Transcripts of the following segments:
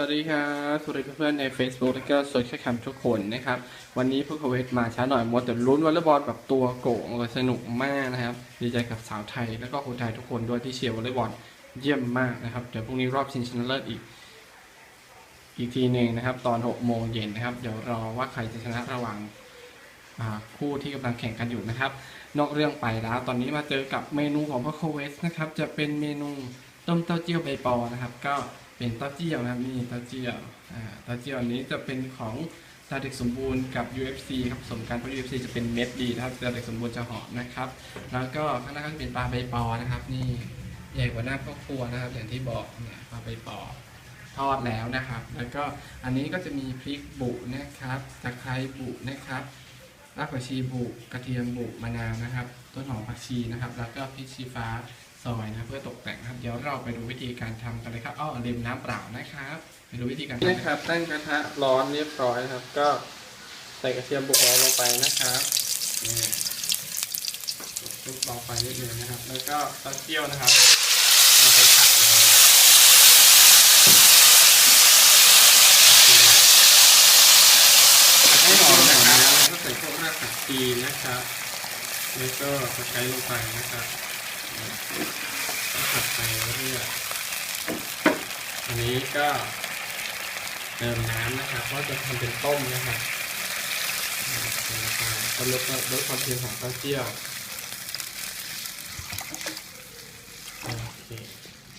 สวัสดีครับสวัสดีเพื่อนๆใน Facebook และก็โซเชียลแคมทุกคนนะครับ วันนี้พวกเขาเวทมาช้าหน่อยหมัวแต่ลุ้นวอลเลย์บอลแบบตัวโก่งสนุกมากนะครับ ดีใจกับสาวไทย แล้วก็คนไทยทุกคนด้วยที่เชียร์วอลเลย์บอลเยี่ยมมากนะครับ เดี๋ยวพรุ่งนี้รอบชิงชนะเลิศอีก อีกทีหนึ่งนะครับ ตอน6โมงเย็นนะครับ เดี๋ยวรอว่าใครจะชนะระหว่างคู่ที่กำลังแข่งกันอยู่นะครับ นอกเรื่องไปแล้ว ตอนนี้มาเจอกับเมนูของพวกเขาเวสนะครับ จะเป็นเมนูต้มเต้าเจี้ยวใบปอนะครับ ก็ เป็นเต้าเจี้ยวนะครับนี่เต้าเจี้ยวอ่าเต้าเจี้ยวอันนี้จะเป็นของตาเด็กสมบูรณ์กับ UFC ครับผสมกันเพราะ UFC จะเป็นเม็ดดีนะครับตาเด็กสมบูรณ์จะหอมนะครับ แล้วก็ข้างหน้าก็จะเป็นปลาใบปอนะครับ นี่ใหญ่กว่าหน้าครอบครัวนะครับ อย่างที่บอกเนี่ยปลาใบปอทอดแล้วนะครับ แล้วก็อันนี้ก็จะมีพริกบุนะครับตะไคร้บุนะครับรากผักชีบุกระเทียมบุมะนาวนะครับ ต้นหอมผักชีนะครับ แล้วก็พริกชี้ฟ้า ซอยนะเพื่อตกแต่งนะครับ เดี๋ยวเราไปดูวิธีการทำกันเลยครับอ้อลืมน้ำเปล่านะครับไปดูวิธีการทำนี่ครับ ตั้งกระทะร้อนเรียบร้อยครับ ก็ใส่กระเทียมบุกลงไปนะครับนี่ทุบเบาไฟนิดนึงนะครับ แล้วก็เต้าเจี้ยวนะครับเอาไปผัดเลยผัดให้หอมนะครับแล้วก็ใส่พวกรากผักชีนะครับ แล้วก็ตะไคร้ลงไปนะครับแล้ว ผัดไปเรื่อยๆอันนี้ก็เติมน้ำนะครับเพราะจะทำเป็นต้มนะครับใส่ลงไปก็ลดลดความเค็มของเต้าเจี้ยวโอเค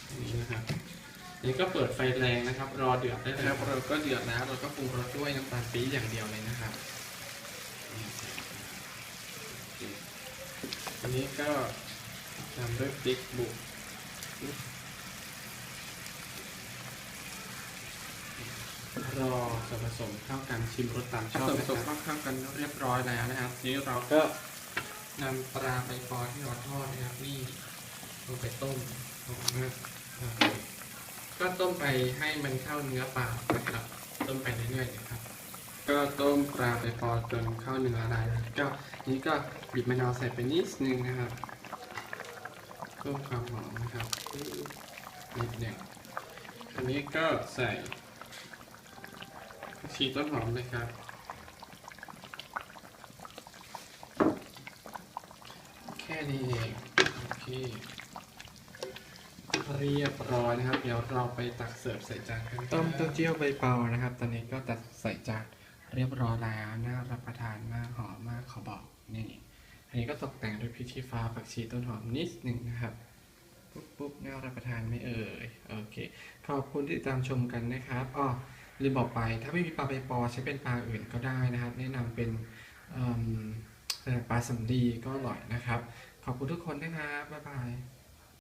อันนี้นะครับนี่ก็เปิดไฟแรงนะครับ รอเดือดได้เลยครับเราก็เดือดแล้วเราก็ปรุงรสด้วยน้ำตาลปี๊บอย่างเดียวเลยนะครับอันนี้ก็ ตามด้วยพริกบุกรอส่วนผสมเข้ากันชิมรสตามชอบส่วนผสมเข้ากันเรียบร้อยแล้วนะครับทีนี้เราก็นำปลาใบปอที่เราทอดนะครับนี่ลงไปต้มหอมมากโอเคก็ต้มไปให้มันเข้าเนื้อปลานะครับ ต้มไปเรื่อยๆนะครับ ก็ต้มปลาไปพอจนเข้าเนื้ออะไรก็นี้ก็บีบมะนาวใส่ไปนิดนึงนะครับ เพิ่มความหอมนะครับนิดหนึ่งอันนี้ก็ใส่ชีต้นหอมเลยครับ แค่นี้เองโอเคเรียบร้อยนะครับ เดี๋ยวเราไปตักเสิร์ฟใส่จานกันต้มเต้าเจี้ยวใบเปานะครับ ตอนนี้ก็ตักใส่จานเรียบร้อยแล้วน่ารับประทานมากหอมมากขอบอกนี่ อันนี้ก็ตกแต่งด้วยพริกชี้ฟ้าผักชีต้นหอมนิดหนึ่งนะครับ ปุ๊บปุ๊บน่ารับประทานไม่เอ่ย โอเค ขอบคุณที่ติดตามชมกันนะครับอ๋อลืมบอกไป ถ้าไม่มีปลาใบปอใช้เป็นปลาอื่นก็ได้นะครับ แนะนำเป็นปลาสำลีก็อร่อยนะครับ ขอบคุณทุกคนนะครับ บ๊ายบาย